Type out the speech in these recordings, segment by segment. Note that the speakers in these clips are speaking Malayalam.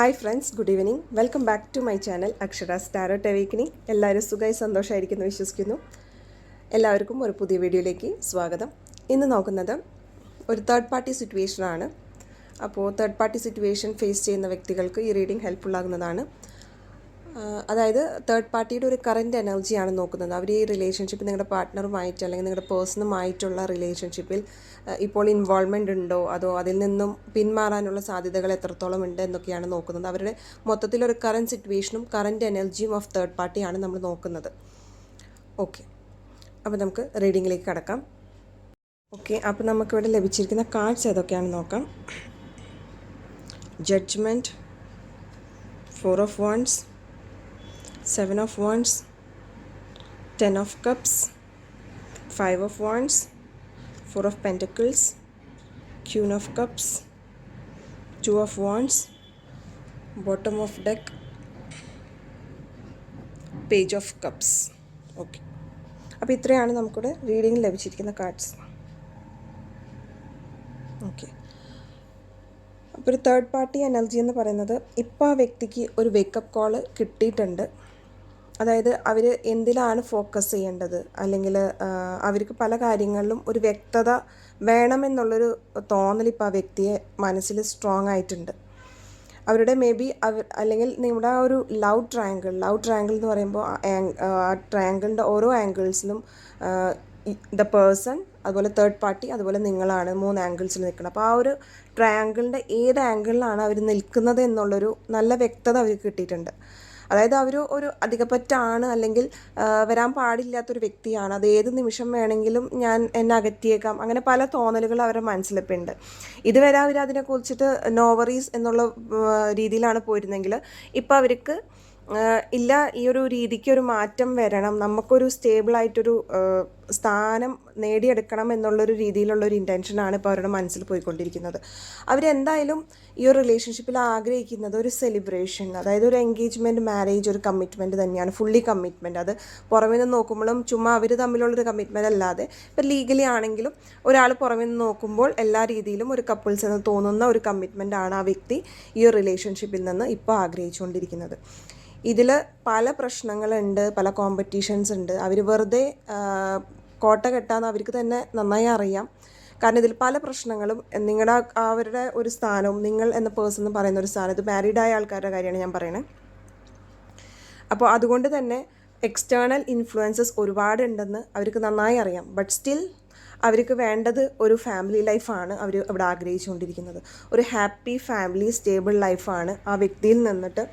Hi friends good evening. Welcome back to my channel Akshara tarot awakening എല്ലാവരും സുഖമായി സന്തോഷമായിരിക്കുന്നു വിശ്വസിക്കുന്നു. എല്ലാവർക്കും ഒരു പുതിയ വീഡിയോയിലേക്ക് സ്വാഗതം. ഇന്ന് നോക്കുന്നത് ഒരു തേർഡ് പാർട്ടി സിറ്റുവേഷനാണ് അപ്പോൾ തേർഡ് പാർട്ടി സിറ്റുവേഷൻ ഫേസ് ചെയ്യുന്ന വ്യക്തികൾക്ക് ഈ റീഡിംഗ് ഹെൽപ്ഫുൾ ആകുന്നതാണ്. അതായത് തേർഡ് പാർട്ടിയുടെ ഒരു കറന്റ് എനർജിയാണ് നോക്കുന്നത്. അവർ ഈ റിലേഷൻഷിപ്പ് നിങ്ങളുടെ പാർട്ട്ണറുമായിട്ട് അല്ലെങ്കിൽ നിങ്ങളുടെ പേഴ്സണുമായിട്ടുള്ള റിലേഷൻഷിപ്പിൽ ഇപ്പോൾ ഇൻവോൾവ്മെന്റ് ഉണ്ടോ? അതോ അതിൽ നിന്നും പിന്മാറാനുള്ള സാധ്യതകൾ എത്രത്തോളം ഉണ്ട് എന്നൊക്കെയാണ് നോക്കുന്നത്. അവരുടെ മൊത്തത്തിലൊരു കറന്റ് സിറ്റുവേഷനും കറന്റ് എനർജിയും ഓഫ് തേർഡ് പാർട്ടിയാണ് നമ്മൾ നോക്കുന്നത്. ഓക്കെ അപ്പോൾ നമുക്ക് റീഡിങ്ങിലേക്ക് കടക്കാം. ഓക്കെ അപ്പോൾ നമുക്കിവിടെ ലഭിച്ചിരിക്കുന്ന കാർഡ്സ് ഏതൊക്കെയാണെന്ന് നോക്കാം. Judgement four of wands seven of wands. Ten of cups. Five of wands. Four of pentacles. Queen of cups. Two of wands. Bottom of deck. Page of cups okay അപ്പോൾ ഇത്രയാണ് നമുക്കിവിടെ റീഡിങ്ങിൽ ലഭിച്ചിരിക്കുന്ന കാർഡ്സ് ഓക്കെ അപ്പോൾ ഒരു തേർഡ് പാർട്ടി എനർജി എന്ന് പറയുന്നത് ഇപ്പോൾ ആ വ്യക്തിക്ക് ഒരു വേക്കപ്പ് കോൾ കിട്ടിയിട്ടുണ്ട്. അതായത് അവർ എന്തിലാണ് ഫോക്കസ് ചെയ്യേണ്ടത്? അല്ലെങ്കിൽ അവർക്ക് പല കാര്യങ്ങളിലും ഒരു വ്യക്തത വേണമെന്നുള്ളൊരു തോന്നൽ ഇപ്പോൾ ആ വ്യക്തിയെ മനസ്സിൽ സ്ട്രോങ് ആയിട്ടുണ്ട്. അവരുടെ മേ ബി അവർ അല്ലെങ്കിൽ നിങ്ങളുടെ ആ ഒരു ലവ് ട്രയാങ്കിൾ ലവ് ട്രയാങ്കിൾ എന്ന് പറയുമ്പോൾ ആ ട്രയാങ്കിളിന്റെ ഓരോ ആംഗിൾസിലും ദ പേഴ്സൺ അതുപോലെ തേർഡ് പാർട്ടി അതുപോലെ നിങ്ങളാണ് മൂന്ന് ആംഗിൾസിൽ നിൽക്കുന്നത് അപ്പോൾ ആ ഒരു ട്രയാങ്കിളിന്റെ ഏത് ആംഗിളിലാണ് അവർ നിൽക്കുന്നത് എന്നുള്ളൊരു നല്ല വ്യക്തത അവർക്ക് കിട്ടിയിട്ടുണ്ട്. അതായത് അവർ ഒരു അധികപ്പറ്റാണ് അല്ലെങ്കിൽ വരാൻ പാടില്ലാത്തൊരു വ്യക്തിയാണ്. അത് ഏത് നിമിഷം വേണമെങ്കിലും ഞാൻ എന്നെ അകറ്റിയേക്കാം. അങ്ങനെ പല തോന്നലുകൾ അവരുടെ മനസ്സിലിപ്പോൾ ഉണ്ട് ഇതുവരെ അവർ അതിനെക്കുറിച്ചിട്ട് നോവറീസ് എന്നുള്ള രീതിയിലാണ് പോയിരുന്നെങ്കിൽ ഇപ്പോൾ അവർക്ക് ഇല്ല ഈ ഒരു രീതിക്ക് ഒരു മാറ്റം വരണം. നമുക്കൊരു സ്റ്റേബിളായിട്ടൊരു സ്ഥാനം നേടിയെടുക്കണം എന്നുള്ളൊരു രീതിയിലുള്ളൊരു ഇന്റൻഷനാണ് ഇപ്പോൾ അവരുടെ മനസ്സിൽ പോയിക്കൊണ്ടിരിക്കുന്നത്. അവരെന്തായാലും ഈ ഒരു റിലേഷൻഷിപ്പിൽ ആഗ്രഹിക്കുന്നത് ഒരു സെലിബ്രേഷൻ അതായത് ഒരു എൻഗേജ്മെന്റ് മാരേജ് ഒരു കമ്മിറ്റ്മെന്റ് തന്നെയാണ്. ഫുള്ളി കമ്മിറ്റ്മെന്റ് അത് പുറമേ നിന്ന് നോക്കുമ്പോഴും ചുമ്മാ അവർ തമ്മിലുള്ളൊരു കമ്മിറ്റ്മെന്റ് അല്ലാതെ ഇപ്പം ലീഗലി ആണെങ്കിലും ഒരാൾ പുറമേ നിന്ന് നോക്കുമ്പോൾ എല്ലാ രീതിയിലും ഒരു കപ്പിൾസ് എന്ന് തോന്നുന്ന ഒരു കമ്മിറ്റ്മെന്റ് ആണ് ആ വ്യക്തി ഈ ഒരു റിലേഷൻഷിപ്പിൽ നിന്ന് ഇപ്പോൾ ആഗ്രഹിച്ചുകൊണ്ടിരിക്കുന്നത്. ഇതിൽ പല പ്രശ്നങ്ങളുണ്ട് പല കോമ്പറ്റീഷൻസ് ഉണ്ട്. അവർ വെറുതെ കോട്ട കെട്ടാന്ന് അവർക്ക് തന്നെ നന്നായി അറിയാം. കാരണം ഇതിൽ പല പ്രശ്നങ്ങളും നിങ്ങളുടെ അവരുടെ ഒരു സ്ഥാനവും നിങ്ങൾ എന്ന പേഴ്സൺ എന്ന് പറയുന്ന ഒരു സ്ഥാനം ഇത് മാരീഡായ ആൾക്കാരുടെ കാര്യമാണ് ഞാൻ പറയുന്നത് അപ്പോൾ അതുകൊണ്ട് തന്നെ എക്സ്റ്റേണൽ ഇൻഫ്ലുവൻസസ് ഒരുപാടുണ്ടെന്ന് അവർക്ക് നന്നായി അറിയാം. ബട്ട് സ്റ്റിൽ അവർക്ക് വേണ്ടത് ഒരു ഫാമിലി ലൈഫാണ് അവർ അവിടെ ആഗ്രഹിച്ചുകൊണ്ടിരിക്കുന്നത്. ഒരു ഹാപ്പി ഫാമിലി സ്റ്റേബിൾ ലൈഫാണ് ആ വ്യക്തിയിൽ നിന്നിട്ട്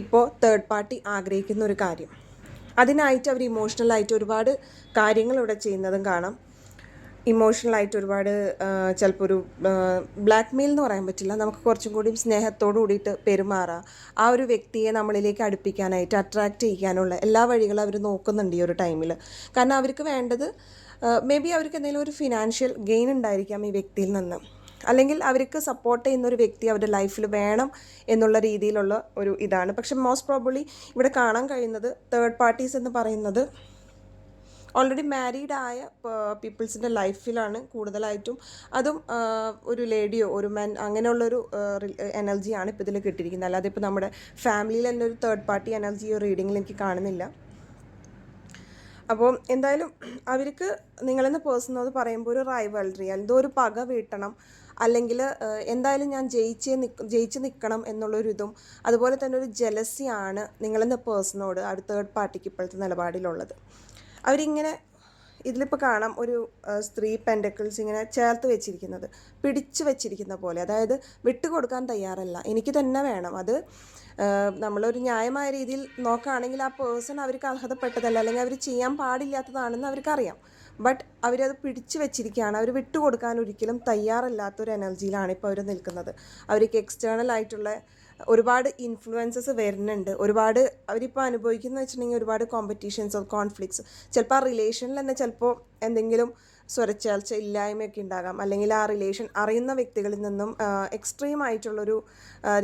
ഇപ്പോൾ തേർഡ് പാർട്ടി ആഗ്രഹിക്കുന്ന ഒരു കാര്യം. അതിനായിട്ട് അവർ ഇമോഷണലായിട്ട് ഒരുപാട് കാര്യങ്ങൾ ഇവിടെ ചെയ്യുന്നതും കാണാം. ഇമോഷണലായിട്ട് ഒരുപാട് ചിലപ്പോൾ ഒരു ബ്ലാക്ക് മെയിൽ എന്ന് പറയാൻ പറ്റില്ല. നമുക്ക് കുറച്ചും കൂടി സ്നേഹത്തോടു കൂടിയിട്ട് പെരുമാറുക ആ ഒരു വ്യക്തിയെ നമ്മളിലേക്ക് അടുപ്പിക്കാനായിട്ട് അട്രാക്റ്റ് ചെയ്യാനുള്ള എല്ലാ വഴികളും അവർ നോക്കുന്നുണ്ട് ഈ ഒരു ടൈമിൽ കാരണം അവർക്ക് വേണ്ടത് മേ ബി അവർക്ക് എന്തെങ്കിലും ഒരു ഫിനാൻഷ്യൽ ഗെയിൻ ഉണ്ടായിരിക്കാം ഈ വ്യക്തിയിൽ നിന്ന്. അല്ലെങ്കിൽ അവർക്ക് സപ്പോർട്ട് ചെയ്യുന്ന ഒരു വ്യക്തി അവരുടെ ലൈഫിൽ വേണം എന്നുള്ള രീതിയിലുള്ള ഒരു ഇതാണ്. പക്ഷെ മോസ്റ്റ് പ്രോബ്ലി ഇവിടെ കാണാൻ കഴിയുന്നത് തേർഡ് പാർട്ടീസ് എന്ന് പറയുന്നത് ഓൾറെഡി മാരീഡ് ആയ പീപ്പിൾസിന്റെ ലൈഫിലാണ് കൂടുതലായിട്ടും. അതും ഒരു ലേഡിയോ ഒരു മെൻ അങ്ങനെയുള്ളൊരു എനർജിയാണ് ഇപ്പോൾ ഇതിൽ കിട്ടിയിരിക്കുന്നത്. അല്ലാതെ ഇപ്പോൾ നമ്മുടെ ഫാമിലിയിൽ തന്നെ ഒരു തേർഡ് പാർട്ടി എനർജിയോ റീഡിങ്ങിൽ എനിക്ക് കാണുന്നില്ല. അപ്പോൾ എന്തായാലും അവർക്ക് നിങ്ങളെന്ന എന്ന് പറയുമ്പോൾ ഒരു റൈവൽറി എന്തോ ഒരു പക വീട്ടണം. അല്ലെങ്കിൽ എന്തായാലും ഞാൻ ജയിച്ചേ ജയിച്ച് നിൽക്കണം എന്നുള്ളൊരിതും അതുപോലെ തന്നെ ഒരു ജലസിയാണ് നിങ്ങളെന്ന പേഴ്സണോട് ആ തേർഡ് പാർട്ടിക്ക് ഇപ്പോഴത്തെ നിലപാടിലുള്ളത്. അവരിങ്ങനെ ഇതിലിപ്പോൾ കാണാം ഒരു സ്ത്രീ പെൻഡക്കിൾസ് ഇങ്ങനെ ചേർത്ത് വെച്ചിരിക്കുന്നത് പിടിച്ചു വെച്ചിരിക്കുന്ന പോലെ. അതായത് വിട്ടുകൊടുക്കാൻ തയ്യാറല്ല. എനിക്ക് തന്നെ വേണം. അത് നമ്മളൊരു ന്യായമായ രീതിയിൽ നോക്കുകയാണെങ്കിൽ ആ പേഴ്സൺ അവർക്ക് അർഹതപ്പെട്ടതല്ല അല്ലെങ്കിൽ അവർ ചെയ്യാൻ പാടില്ലാത്തതാണെന്ന് അവർക്കറിയാം. ബട്ട് അവരത് പിടിച്ചു വെച്ചിരിക്കുകയാണ്. അവർ വിട്ടുകൊടുക്കാൻ ഒരിക്കലും തയ്യാറല്ലാത്തൊരു എനർജിയിലാണ് ഇപ്പോൾ അവർ നിൽക്കുന്നത്. അവർക്ക് എക്സ്റ്റേണൽ ആയിട്ടുള്ള ഒരുപാട് ഇൻഫ്ലുവൻസസ് വരുന്നുണ്ട്. ഒരുപാട് അവരിപ്പോൾ അനുഭവിക്കുന്ന വെച്ചിട്ടുണ്ടെങ്കിൽ ഒരുപാട് കോമ്പറ്റീഷൻസ് കോൺഫ്ലിക്ട്സ് ചിലപ്പോൾ ആ റിലേഷനിൽ തന്നെ ചിലപ്പോൾ എന്തെങ്കിലും സ്വരച്ചേർച്ച ഇല്ലായ്മയൊക്കെ ഉണ്ടാകാം. അല്ലെങ്കിൽ ആ റിലേഷൻ അറിയുന്ന വ്യക്തികളിൽ നിന്നും എക്സ്ട്രീം ആയിട്ടുള്ളൊരു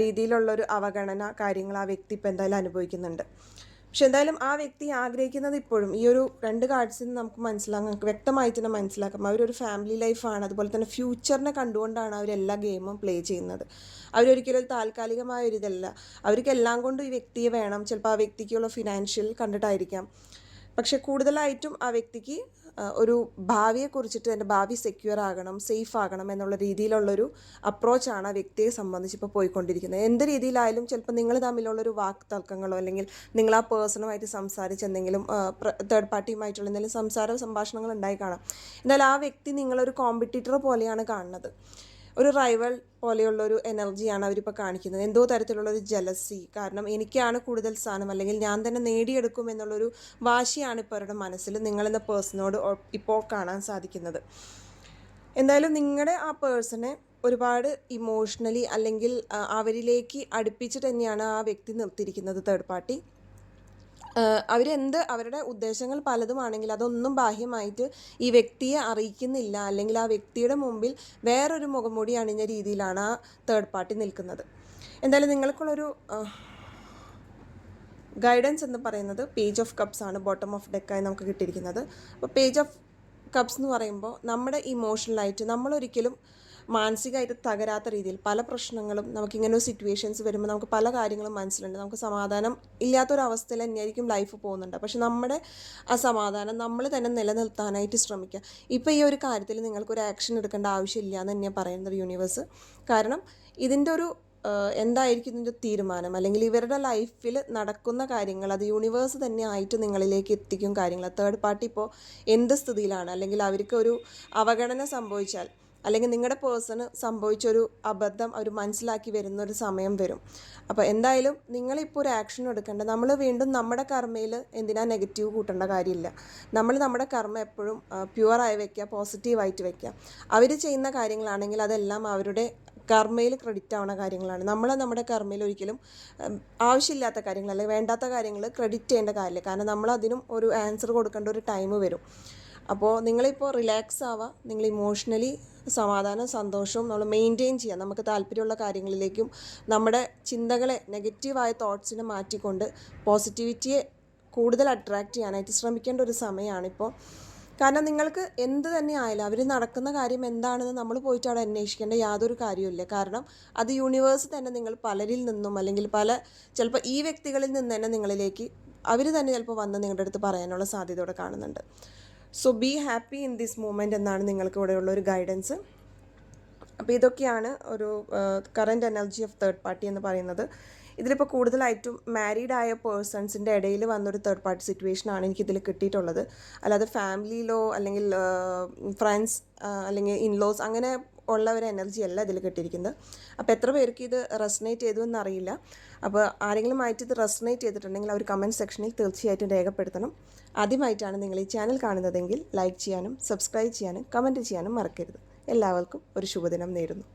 രീതിയിലുള്ളൊരു അവഗണന കാര്യങ്ങൾ ആ വ്യക്തി ഇപ്പോൾ എന്തായാലും അനുഭവിക്കുന്നുണ്ട്. പക്ഷെ എന്തായാലും ആ വ്യക്തി ആഗ്രഹിക്കുന്നത് ഇപ്പോഴും ഈ ഒരു രണ്ട് കാർഡ്സിൽ നിന്ന് നമുക്ക് മനസ്സിലാക്കാം വ്യക്തമായി തന്നെ മനസ്സിലാക്കാം. അവരൊരു ഫാമിലി ലൈഫാണ് അതുപോലെ തന്നെ ഫ്യൂച്ചറിനെ കണ്ടുകൊണ്ടാണ് അവരെല്ലാ ഗെയിമും പ്ലേ ചെയ്യുന്നത്. അവരൊരിക്കലും താൽക്കാലികമായ ഒരു ഇതല്ല. അവർക്ക് എല്ലാം കൊണ്ടും ഈ വ്യക്തിയെ വേണം. ചിലപ്പോൾ ആ വ്യക്തിക്കുള്ള ഫിനാൻഷ്യൽ കണ്ടിട്ടായിരിക്കാം. പക്ഷെ കൂടുതലായിട്ടും ആ വ്യക്തിക്ക് ഒരു ഭാവിയെ കുറിച്ചിട്ട് എന്റെ ഭാവി സെക്യൂർ ആകണം സേഫ് ആകണം എന്നുള്ള രീതിയിലുള്ളൊരു അപ്രോച്ചാണ് ആ വ്യക്തിയെ സംബന്ധിച്ച് ഇപ്പോൾ പോയിക്കൊണ്ടിരിക്കുന്നത്. എന്ത് രീതിയിലായാലും ചിലപ്പോൾ നിങ്ങൾ തമ്മിലുള്ളൊരു വാക്ക് തർക്കങ്ങളോ അല്ലെങ്കിൽ നിങ്ങൾ ആ പേഴ്സണുമായിട്ട് സംസാരിച്ച് എന്തെങ്കിലും തേർഡ് പാർട്ടിയുമായിട്ടുള്ള എന്തെങ്കിലും സംസാര സംഭാഷണങ്ങൾ ഉണ്ടായി കാണാം. എന്നാൽ ആ വ്യക്തി നിങ്ങളൊരു കോമ്പറ്റീറ്റർ പോലെയാണ് കാണുന്നത്. ഒരു റൈവൽ പോലെയുള്ള ഒരു എനർജിയാണ് അവരിപ്പോൾ കാണിക്കുന്നത്. എന്തോ തരത്തിലുള്ള ഒരു ജലസി കാരണം എനിക്കാണ് കൂടുതൽ സ്ഥാനം അല്ലെങ്കിൽ ഞാൻ തന്നെ നേടിയെടുക്കും എന്നുള്ളൊരു വാശിയാണ് ഇപ്പോൾ അവരുടെ മനസ്സിൽ നിങ്ങളെന്ന പേഴ്സണോട് ഇപ്പോൾ കാണാൻ സാധിക്കുന്നത്. എന്തായാലും നിങ്ങളുടെ ആ പേഴ്സണെ ഒരുപാട് ഇമോഷണലി അല്ലെങ്കിൽ അവരിലേക്ക് അടുപ്പിച്ചിട്ട് തന്നെയാണ് ആ വ്യക്തി നിർത്തിയിരിക്കുന്നത് തേർഡ് പാർട്ടി അവരെന്ത് അവരുടെ ഉദ്ദേശങ്ങൾ പലതുമാണെങ്കിൽ അതൊന്നും ബാഹ്യമായിട്ട് ഈ വ്യക്തിയെ അറിയിക്കുന്നില്ല. അല്ലെങ്കിൽ ആ വ്യക്തിയുടെ മുമ്പിൽ വേറൊരു മുഖംമൂടി അണിഞ്ഞ രീതിയിലാണ് ആ തേർഡ് പാർട്ടി നിൽക്കുന്നത്. എന്തായാലും നിങ്ങൾക്കുള്ളൊരു ഗൈഡൻസ് എന്ന് പറയുന്നത് പേജ് ഓഫ് കപ്സ് ആണ് ബോട്ടം ഓഫ് ഡെക്കായി നമുക്ക് കിട്ടിയിരിക്കുന്നത്. അപ്പോൾ പേജ് ഓഫ് കപ്സ് എന്ന് പറയുമ്പോൾ നമ്മുടെ ഇമോഷണലായിട്ട് നമ്മളൊരിക്കലും മാനസികമായിട്ട് തകരാത്ത രീതിയിൽ പല പ്രശ്നങ്ങളും നമുക്കിങ്ങനെ ഒരു സിറ്റുവേഷൻസ് വരുമ്പോൾ നമുക്ക് പല കാര്യങ്ങളും മനസ്സിലുണ്ട്. നമുക്ക് സമാധാനം ഇല്ലാത്തൊരവസ്ഥയിൽ തന്നെയായിരിക്കും ലൈഫ് പോകുന്നുണ്ട്. പക്ഷെ നമ്മുടെ ആ സമാധാനം നമ്മൾ തന്നെ നിലനിർത്താനായിട്ട് ശ്രമിക്കുക. ഇപ്പോൾ ഈ ഒരു കാര്യത്തിൽ നിങ്ങൾക്കൊരു ആക്ഷൻ എടുക്കേണ്ട ആവശ്യമില്ല എന്ന് തന്നെയാണ് പറയുന്നത് യൂണിവേഴ്സ് കാരണം ഇതിന്റെ ഒരു എന്തായിരിക്കും ഇതിന്റെ തീരുമാനം? അല്ലെങ്കിൽ ഇവരുടെ ലൈഫിൽ നടക്കുന്ന കാര്യങ്ങൾ അത് യൂണിവേഴ്സ് തന്നെ ആയിട്ട് നിങ്ങളിലേക്ക് എത്തിക്കും കാര്യങ്ങൾ. തേർഡ് പാർട്ടി ഇപ്പോൾ എന്ത് സ്ഥിതിയിലാണ്? അല്ലെങ്കിൽ അവർക്ക് ഒരു അവഗണന സംഭവിച്ചാൽ അല്ലെങ്കിൽ നിങ്ങളുടെ പേഴ്സണ് സംഭവിച്ചൊരു അബദ്ധം അവർ മനസ്സിലാക്കി വരുന്ന ഒരു സമയം വരും. അപ്പോൾ എന്തായാലും നിങ്ങളിപ്പോൾ ഒരു ആക്ഷൻ എടുക്കേണ്ട. നമ്മൾ വീണ്ടും നമ്മുടെ കർമ്മയിൽ എന്തിനാ നെഗറ്റീവ് കൂട്ടേണ്ട കാര്യമില്ല. നമ്മൾ നമ്മുടെ കർമ്മ എപ്പോഴും പ്യുവറായി വെക്കുക പോസിറ്റീവായിട്ട് വെക്കുക. അവർ ചെയ്യുന്ന കാര്യങ്ങളാണെങ്കിൽ അതെല്ലാം അവരുടെ കർമ്മയിൽ ക്രെഡിറ്റ് ആവുന്ന കാര്യങ്ങളാണ്. നമ്മൾ നമ്മുടെ കർമ്മയിൽ ഒരിക്കലും ആവശ്യമില്ലാത്ത കാര്യങ്ങൾ അല്ലെങ്കിൽ വേണ്ടാത്ത കാര്യങ്ങൾ ക്രെഡിറ്റ് ചെയ്യേണ്ട കാര്യമില്ല. കാരണം നമ്മൾ അതിനും ഒരു ആൻസർ കൊടുക്കേണ്ട ഒരു ടൈം വരും. അപ്പോൾ നിങ്ങളിപ്പോൾ റിലാക്സ് ആവുക നിങ്ങൾ ഇമോഷണലി സമാധാനം സന്തോഷവും നമ്മൾ മെയിന്റെയിൻ ചെയ്യുക നമുക്ക് താല്പര്യമുള്ള കാര്യങ്ങളിലേക്കും നമ്മുടെ ചിന്തകളെ നെഗറ്റീവായ തോട്ട്സിനെ മാറ്റിക്കൊണ്ട് പോസിറ്റിവിറ്റിയെ കൂടുതൽ അട്രാക്റ്റ് ചെയ്യാനായിട്ട് ശ്രമിക്കേണ്ട ഒരു സമയമാണിപ്പോൾ കാരണം നിങ്ങൾക്ക് എന്ത് തന്നെ ആയാലും അവർ നടക്കുന്ന കാര്യം എന്താണെന്ന് നമ്മൾ പോയിട്ട് അവിടെ അന്വേഷിക്കേണ്ട യാതൊരു കാര്യമില്ല കാരണം അത് യൂണിവേഴ്സ് തന്നെ നിങ്ങൾ പലരിൽ നിന്നും അല്ലെങ്കിൽ പല ചിലപ്പോൾ ഈ വ്യക്തികളിൽ നിന്ന് തന്നെ നിങ്ങളിലേക്ക് അവർ തന്നെ ചിലപ്പോൾ വന്ന് നിങ്ങളുടെ അടുത്ത് പറയാനുള്ള സാധ്യത കാണുന്നുണ്ട്. So be happy in this moment എന്നാണ് നിങ്ങൾക്ക് ഇവിടെയുള്ള ഒരു ഗൈഡൻസ് അപ്പോൾ ഇതൊക്കെയാണ് ഒരു current energy of third party എന്ന് പറയുന്നത്. ഇതിലിപ്പോൾ കൂടുതലായിട്ടും മാരീഡ് ആയ പേഴ്സൺസിന്റെ ഇടയിൽ വന്നൊരു തേർഡ് പാർട്ടി സിറ്റുവേഷൻ സിറ്റുവേഷനാണ് എനിക്കിതിൽ കിട്ടിയിട്ടുള്ളത്. അല്ലാതെ ഫാമിലിയിലോ അല്ലെങ്കിൽ ഫ്രണ്ട്സ് അല്ലെങ്കിൽ ഇൻലോസ് അങ്ങനെ ഉള്ള ഒരു എനർജി അല്ല ഇതിൽ കിട്ടിയിരിക്കുന്നത്. അപ്പോൾ എത്ര പേർക്ക് ഇത് റെസനേറ്റ് ചെയ്തു എന്നറിയില്ല. അപ്പോൾ ആരെങ്കിലും ആയിട്ട് ഇത് റെസനേറ്റ് ചെയ്തിട്ടുണ്ടെങ്കിൽ അവർ കമന്റ് സെക്ഷനിൽ തീർച്ചയായിട്ടും രേഖപ്പെടുത്തണം. ആദ്യമായിട്ടാണ് നിങ്ങൾ ഈ ചാനൽ കാണുന്നതെങ്കിൽ ലൈക്ക് ചെയ്യാനും സബ്സ്ക്രൈബ് ചെയ്യാനും കമന്റ് ചെയ്യാനും മറക്കരുത്. എല്ലാവർക്കും ഒരു ശുഭദിനം നേരുന്നു.